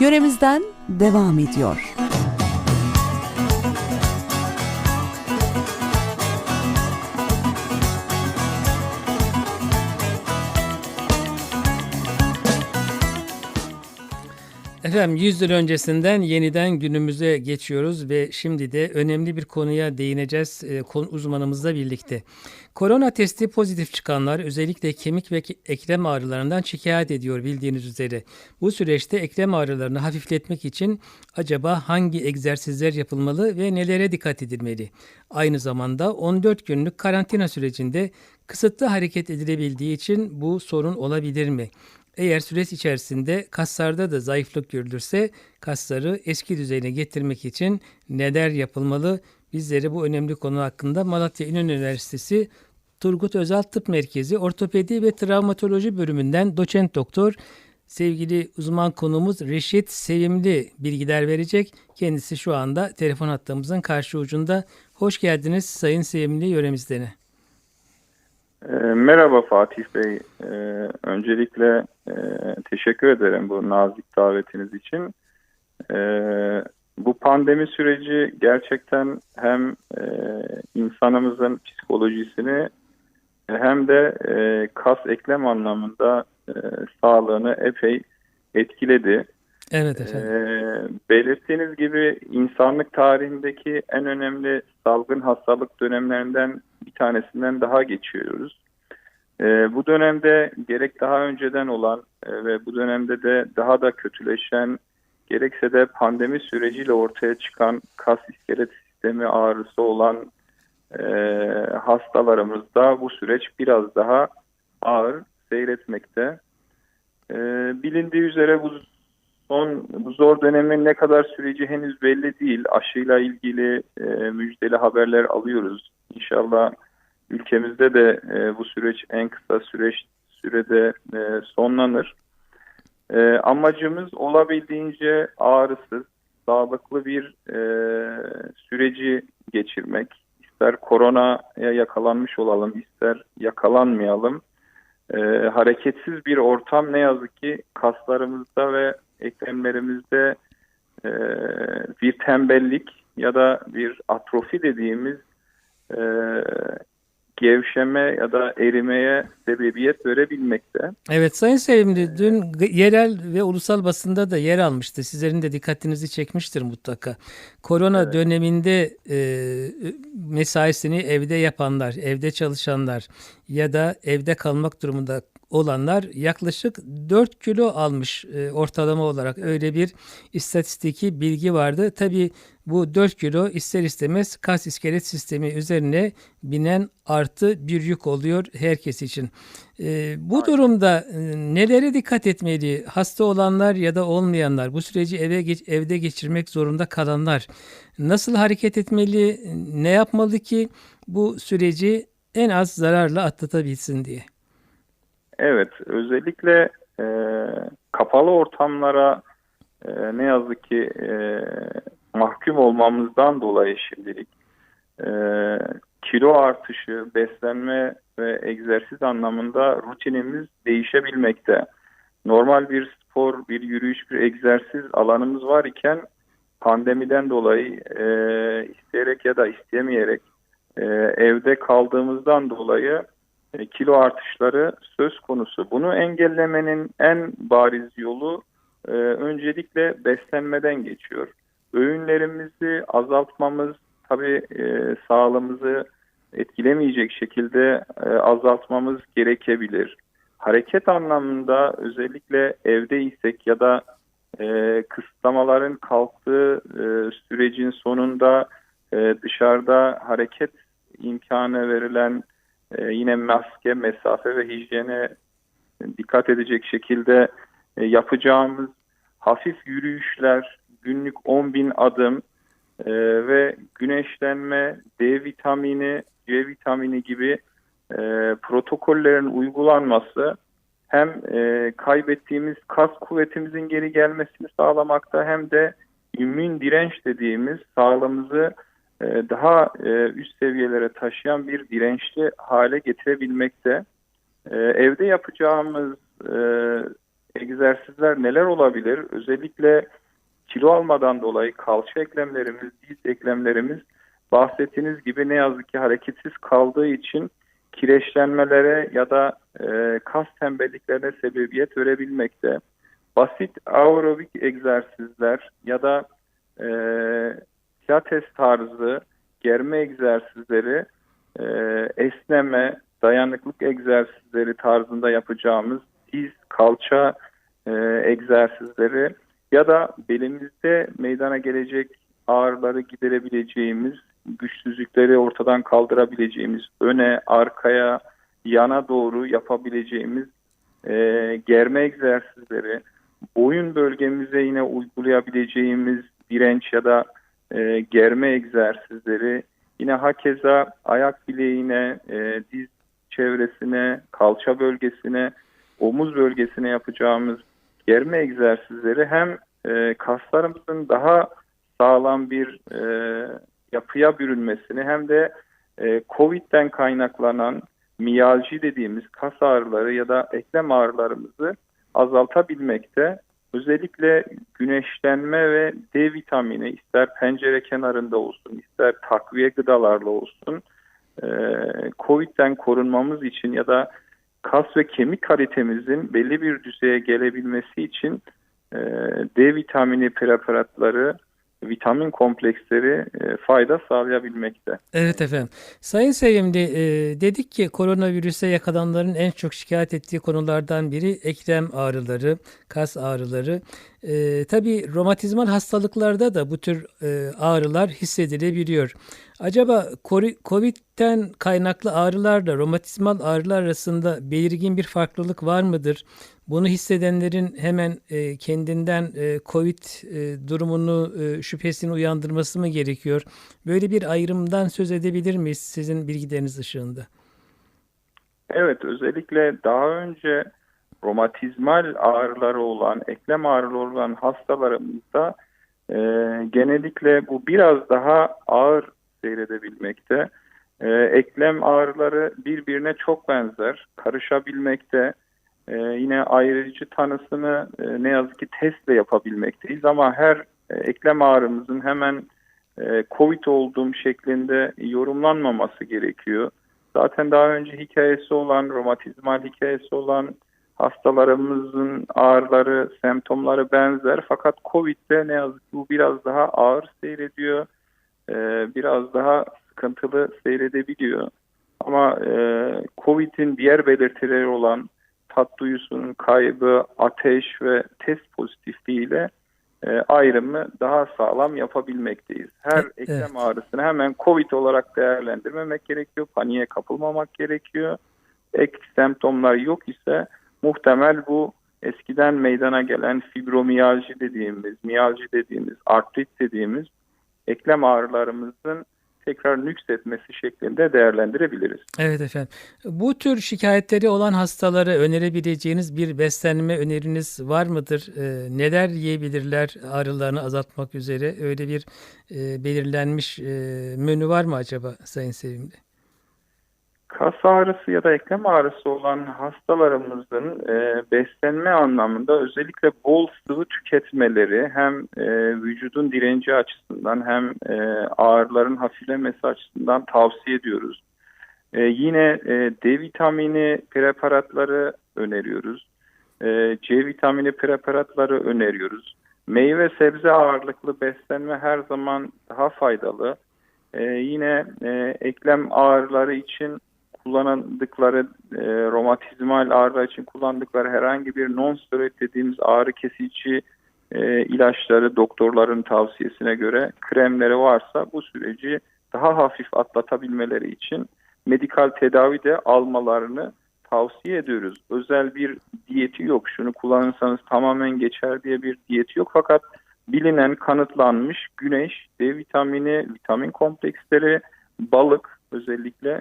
Yöremizden devam ediyor. Efendim 100 yıl öncesinden yeniden günümüze geçiyoruz ve şimdi de önemli bir konuya değineceğiz e, konu uzmanımızla birlikte. Korona testi pozitif çıkanlar özellikle kemik ve eklem ağrılarından şikayet ediyor bildiğiniz üzere. Bu süreçte eklem ağrılarını hafifletmek için acaba hangi egzersizler yapılmalı ve nelere dikkat edilmeli? Aynı zamanda 14 günlük karantina sürecinde kısıtlı hareket edilebildiği için bu sorun olabilir mi? Eğer süreç içerisinde kaslarda da zayıflık görülürse kasları eski düzeyine getirmek için neler yapılmalı? Bizleri bu önemli konu hakkında Malatya İnönü Üniversitesi Turgut Özal Tıp Merkezi Ortopedi ve Travmatoloji bölümünden doçent doktor sevgili uzman konumuz Reşit Sevimli bilgiler verecek. Kendisi şu anda telefon hattımızın karşı ucunda. Hoş geldiniz Sayın Sevimli yöremizden. E, Merhaba Fatih Bey. E, Öncelikle e, teşekkür ederim bu nazik davetiniz için. E, Bu pandemi süreci gerçekten hem e, insanımızın psikolojisini hem de e, kas eklem anlamında e, sağlığını epey etkiledi. Evet efendim. Ee, belirttiğiniz gibi insanlık tarihindeki en önemli salgın hastalık dönemlerinden tanesinden daha geçiyoruz. Ee, bu dönemde gerek daha önceden olan e, ve bu dönemde de daha da kötüleşen gerekse de pandemi süreciyle ortaya çıkan kas iskelet sistemi ağrısı olan e, hastalarımızda bu süreç biraz daha ağır seyretmekte. Ee, bilindiği üzere bu son bu zor dönemin ne kadar süreci henüz belli değil. Aşıyla ilgili e, müjdeli haberler alıyoruz. İnşallah ülkemizde de e, bu süreç en kısa süreç sürede e, sonlanır. E, amacımız olabildiğince ağrısız, sağlıklı bir e, süreci geçirmek. İster koronaya yakalanmış olalım, ister yakalanmayalım. E, hareketsiz bir ortam ne yazık ki kaslarımızda ve eklemlerimizde e, bir tembellik ya da bir atrofi dediğimiz e, gevşeme ya da erimeye sebebiyet verebilmekte. Evet Sayın Sevimli dün yerel ve ulusal basında da yer almıştı. Sizlerin de dikkatinizi çekmiştir mutlaka. Korona döneminde e, mesaisini evde yapanlar, evde çalışanlar ya da evde kalmak durumunda olanlar yaklaşık 4 kilo almış e, ortalama olarak öyle bir istatistiki bilgi vardı. Tabii bu 4 kilo ister istemez kas iskelet sistemi üzerine binen artı bir yük oluyor herkes için. E, bu durumda e, nelere dikkat etmeli? Hasta olanlar ya da olmayanlar, bu süreci eve geç- evde geçirmek zorunda kalanlar nasıl hareket etmeli? Ne yapmalı ki bu süreci en az zararla atlatabilsin diye? Evet, özellikle e, kapalı ortamlara e, ne yazık ki e, mahkum olmamızdan dolayı şimdilik e, kilo artışı, beslenme ve egzersiz anlamında rutinimiz değişebilmekte. Normal bir spor, bir yürüyüş, bir egzersiz alanımız var iken pandemiden dolayı e, isteyerek ya da istemeyerek e, evde kaldığımızdan dolayı kilo artışları söz konusu. Bunu engellemenin en bariz yolu e, öncelikle beslenmeden geçiyor. Öğünlerimizi azaltmamız tabii e, sağlığımızı etkilemeyecek şekilde e, azaltmamız gerekebilir. Hareket anlamında özellikle evdeysek ya da e, kısıtlamaların kalktığı e, sürecin sonunda e, dışarıda hareket imkanı verilen e, yine maske, mesafe ve hijyene dikkat edecek şekilde e, yapacağımız hafif yürüyüşler, günlük 10 bin adım e, ve güneşlenme, D vitamini, C vitamini gibi e, protokollerin uygulanması hem e, kaybettiğimiz kas kuvvetimizin geri gelmesini sağlamakta hem de immün direnç dediğimiz sağlığımızı daha e, üst seviyelere taşıyan bir dirençli hale getirebilmekte. E, Evde yapacağımız e, egzersizler neler olabilir? Özellikle kilo almadan dolayı kalça eklemlerimiz, diz eklemlerimiz bahsettiğiniz gibi ne yazık ki hareketsiz kaldığı için kireçlenmelere ya da e, kas tembelliklerine sebebiyet verebilmekte. Basit aerobik egzersizler ya da e, pilates tarzı germe egzersizleri, e, esneme, dayanıklık egzersizleri tarzında yapacağımız diz, kalça e, egzersizleri ya da belimizde meydana gelecek ağrıları giderebileceğimiz, güçsüzlükleri ortadan kaldırabileceğimiz, öne, arkaya, yana doğru yapabileceğimiz e, germe egzersizleri, boyun bölgemize yine uygulayabileceğimiz direnç ya da e, germe egzersizleri, yine hakeza ayak bileğine, e, diz çevresine, kalça bölgesine, omuz bölgesine yapacağımız germe egzersizleri hem e, kaslarımızın daha sağlam bir e, yapıya bürünmesini hem de e, COVID'den kaynaklanan miyalji dediğimiz kas ağrıları ya da eklem ağrılarımızı azaltabilmekte. Özellikle güneşlenme ve D vitamini ister pencere kenarında olsun ister takviye gıdalarla olsun e, COVID'den korunmamız için ya da kas ve kemik kalitemizin belli bir düzeye gelebilmesi için e, D vitamini preparatları, vitamin kompleksleri e, fayda sağlayabilmekte. Evet efendim. Sayın Sevimli e, dedik ki koronavirüse yakalananların en çok şikayet ettiği konulardan biri eklem ağrıları, kas ağrıları. E, tabii romatizmal hastalıklarda da bu tür ağrılar hissedilebiliyor. Acaba COVID'den kaynaklı ağrılarla romatizmal ağrılar arasında belirgin bir farklılık var mıdır? Bunu hissedenlerin hemen e, kendinden e, COVID e, durumunu şüphesini uyandırması mı gerekiyor? Böyle bir ayrımdan söz edebilir miyiz sizin bilgileriniz ışığında? Evet, özellikle daha önce romatizmal ağrıları olan, eklem ağrıları olan hastalarımızda e, genellikle bu biraz daha ağır seyredebilmekte. E, eklem ağrıları birbirine çok benzer, karışabilmekte. E, yine ayrıcı tanısını e, ne yazık ki testle yapabilmekteyiz ama her e, eklem ağrımızın hemen e, COVID olduğum şeklinde yorumlanmaması gerekiyor. Zaten daha önce hikayesi olan, romatizmal hikayesi olan hastalarımızın ağrıları, semptomları benzer. Fakat COVID'de ne yazık ki bu biraz daha ağır seyrediyor. Ee, biraz daha sıkıntılı seyredebiliyor. Ama e, COVID'in diğer belirtileri olan tat duyusunun kaybı, ateş ve test pozitifliğiyle e, ayrımı daha sağlam yapabilmekteyiz. Her Evet. eklem ağrısını hemen COVID olarak değerlendirmemek gerekiyor. Paniğe kapılmamak gerekiyor. Ek semptomlar yok ise muhtemel bu eskiden meydana gelen fibromiyalji dediğimiz, miyalji dediğimiz, artrit dediğimiz eklem ağrılarımızın tekrar nüksetmesi şeklinde değerlendirebiliriz. Evet efendim. Bu tür şikayetleri olan hastalara önerebileceğiniz bir beslenme öneriniz var mıdır? E, neler yiyebilirler ağrılarını azaltmak üzere? Öyle bir e, belirlenmiş e, menü var mı acaba Sayın Sevimli? Kas ağrısı ya da eklem ağrısı olan hastalarımızın e, beslenme anlamında özellikle bol sıvı tüketmeleri hem e, vücudun direnci açısından hem e, ağrıların hafiflemesi açısından tavsiye ediyoruz. E, yine e, D vitamini preparatları öneriyoruz. E, C vitamini preparatları öneriyoruz. Meyve sebze ağırlıklı beslenme her zaman daha faydalı. E, yine e, eklem ağrıları için kullandıkları e, romatizmal ağrılar için kullandıkları herhangi bir non-steroid dediğimiz ağrı kesici e, ilaçları doktorların tavsiyesine göre kremleri varsa bu süreci daha hafif atlatabilmeleri için medikal tedavi de almalarını tavsiye ediyoruz. Özel bir diyeti yok. Şunu kullanırsanız tamamen geçer diye bir diyeti yok. Fakat bilinen, kanıtlanmış güneş, D vitamini, vitamin kompleksleri, balık özellikle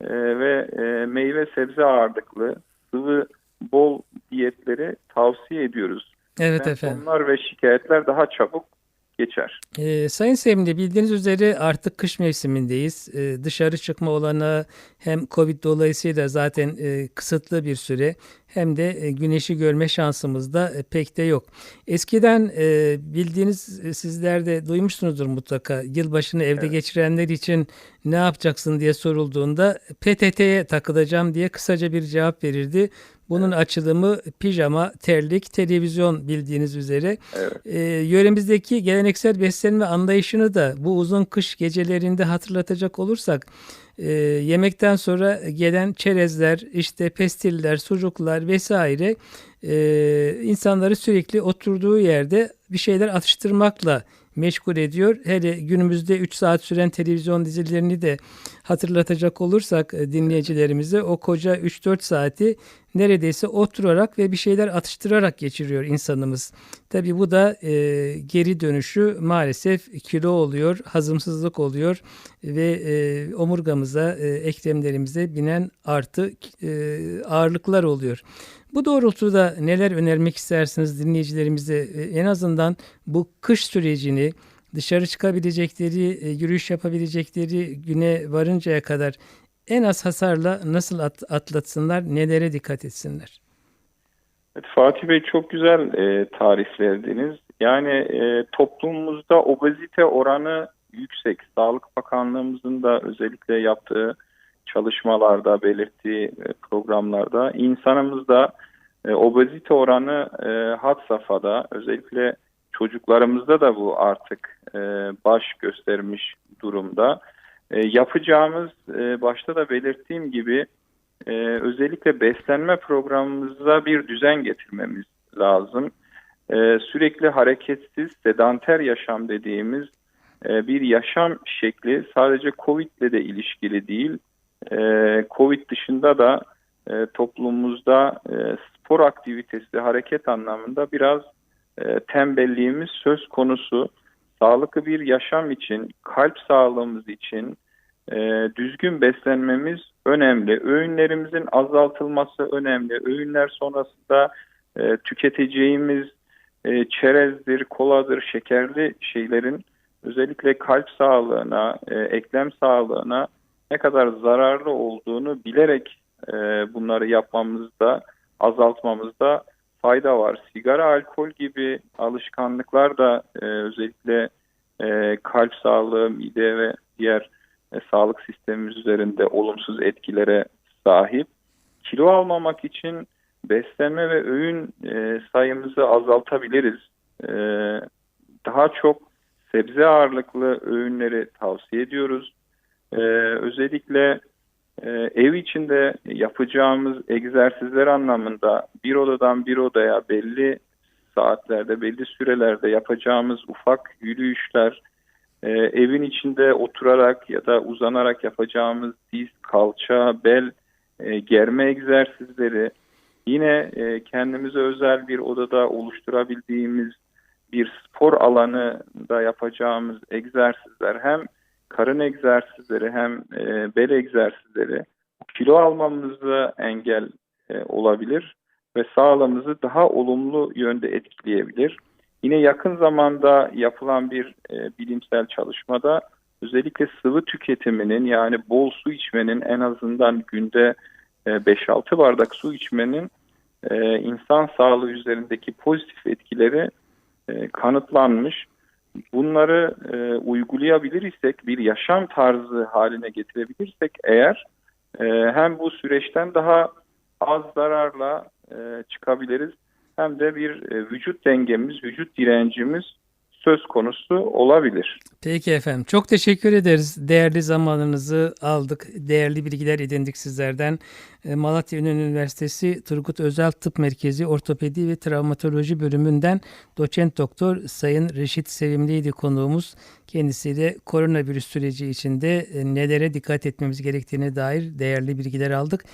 e, ve e, meyve sebze ağırlıklı sıvı bol diyetleri tavsiye ediyoruz. Evet efendim. Semptomlar ve şikayetler daha çabuk geçer. Ee, Sayın Sevimli bildiğiniz üzere artık kış mevsimindeyiz. Ee, dışarı çıkma olanağı hem Covid dolayısıyla zaten e, kısıtlı bir süre hem de e, güneşi görme şansımız da e, pek de yok. Eskiden e, bildiğiniz e, sizler de duymuşsunuzdur mutlaka yılbaşını evde Evet. geçirenler için ne yapacaksın diye sorulduğunda PTT'ye takılacağım diye kısaca bir cevap verirdi. Bunun açılımı pijama, terlik, televizyon bildiğiniz üzere. Evet. E, yöremizdeki geleneksel beslenme anlayışını da bu uzun kış gecelerinde hatırlatacak olursak e, yemekten sonra gelen çerezler, işte pestiller, sucuklar vesaire e, insanları sürekli oturduğu yerde bir şeyler atıştırmakla meşgul ediyor. Hele günümüzde 3 saat süren televizyon dizilerini de hatırlatacak olursak e, dinleyicilerimize o koca 3-4 saati neredeyse oturarak ve bir şeyler atıştırarak geçiriyor insanımız. Tabi bu da e, geri dönüşü maalesef kilo oluyor, hazımsızlık oluyor ve e, omurgamıza, e, eklemlerimize binen artı e, ağırlıklar oluyor. Bu doğrultuda neler önermek istersiniz dinleyicilerimize? E, En azından bu kış sürecini dışarı çıkabilecekleri, e, yürüyüş yapabilecekleri güne varıncaya kadar en az hasarla nasıl at- atlatsınlar, nelere dikkat etsinler? Evet, Fatih Bey çok güzel e, tarif verdiniz. Yani e, toplumumuzda obezite oranı yüksek. Sağlık Bakanlığımızın da özellikle yaptığı çalışmalarda, belirttiği e, programlarda insanımızda e, obezite oranı e, had safhada. Özellikle çocuklarımızda da bu artık e, baş göstermiş durumda. E, yapacağımız e, başta da belirttiğim gibi ee, özellikle beslenme programımıza bir düzen getirmemiz lazım. Ee, sürekli hareketsiz, sedanter yaşam dediğimiz e, bir yaşam şekli sadece Covid ile de ilişkili değil. Ee, Covid dışında da e, toplumumuzda e, spor aktivitesi, hareket anlamında biraz e, tembelliğimiz söz konusu. Sağlıklı bir yaşam için, kalp sağlığımız için, e, düzgün beslenmemiz önemli. Öğünlerimizin azaltılması önemli. Öğünler sonrasında e, tüketeceğimiz çerezdir, koladır, şekerli şeylerin özellikle kalp sağlığına, eklem sağlığına ne kadar zararlı olduğunu bilerek bunları yapmamızda, azaltmamızda fayda var. Sigara, alkol gibi alışkanlıklar da e, özellikle e, kalp sağlığı, mide ve diğer e, sağlık sistemimiz üzerinde olumsuz etkilere sahip. Kilo almamak için beslenme ve öğün e, sayımızı azaltabiliriz. E, daha çok sebze ağırlıklı öğünleri tavsiye ediyoruz. E, özellikle e, ev içinde yapacağımız egzersizler anlamında bir odadan bir odaya belli saatlerde, belli sürelerde yapacağımız ufak yürüyüşler, ee, evin içinde oturarak ya da uzanarak yapacağımız diz, kalça, bel e, germe egzersizleri, yine e, kendimize özel bir odada oluşturabildiğimiz bir spor alanında yapacağımız egzersizler hem karın egzersizleri hem e, bel egzersizleri kilo almamızı engel e, olabilir ve sağlığımızı daha olumlu yönde etkileyebilir. Yine yakın zamanda yapılan bir e, bilimsel çalışmada özellikle sıvı tüketiminin yani bol su içmenin en azından günde e, 5-6 bardak su içmenin e, insan sağlığı üzerindeki pozitif etkileri e, kanıtlanmış. Bunları e, uygulayabilir isek bir yaşam tarzı haline getirebilirsek eğer e, hem bu süreçten daha az zararla e, çıkabiliriz hem de bir e, vücut dengemiz, vücut direncimiz söz konusu olabilir. Peki efendim. Çok teşekkür ederiz. Değerli zamanınızı aldık. Değerli bilgiler edindik sizlerden. E, Malatya Üniversitesi Turgut Özel Tıp Merkezi Ortopedi ve Travmatoloji bölümünden doçent doktor Sayın Reşit Sevimliydi konuğumuz. Kendisiyle koronavirüs süreci içinde e, nelere dikkat etmemiz gerektiğine dair değerli bilgiler aldık.